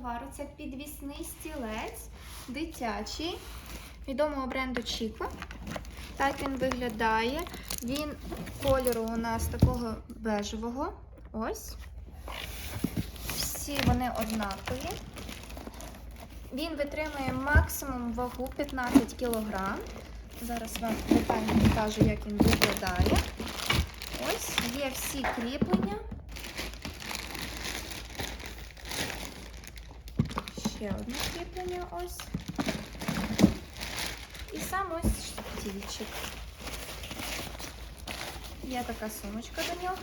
товару. Це підвісний стілець дитячий відомого бренду Chico. Так він виглядає. Він кольору у нас такого бежевого. Ось. Всі вони однакові. Він витримує максимум вагу 15 кг. Зараз вам детально покажу, як він виглядає. Ось є всі кріплення. Ще одне кріплення ось. І сам ось штільчик. Є така сумочка до нього.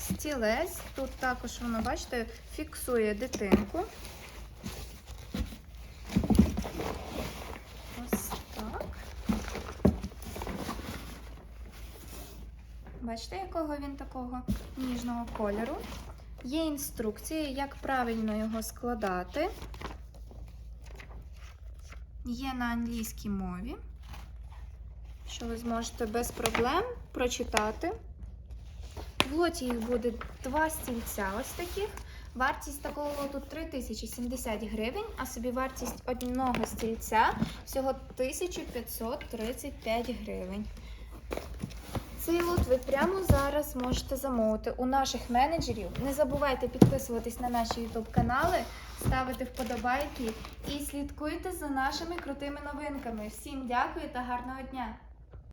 Стілець. Тут також воно, бачите, фіксує дитинку. Ось так. Бачите, якого він такого ніжного кольору. Є інструкція, як правильно його складати. Є на англійській мові, що ви зможете без проблем прочитати. В лоті їх буде два стільця ось таких. Вартість такого лоту 3070 гривень, а собі вартість одного стільця всього 1535 гривень. Цей лот ви прямо зараз можете замовити у наших менеджерів. Не забувайте підписуватись на наші YouTube канали, ставити вподобайки і слідкуйте за нашими крутими новинками. Всім дякую та гарного дня!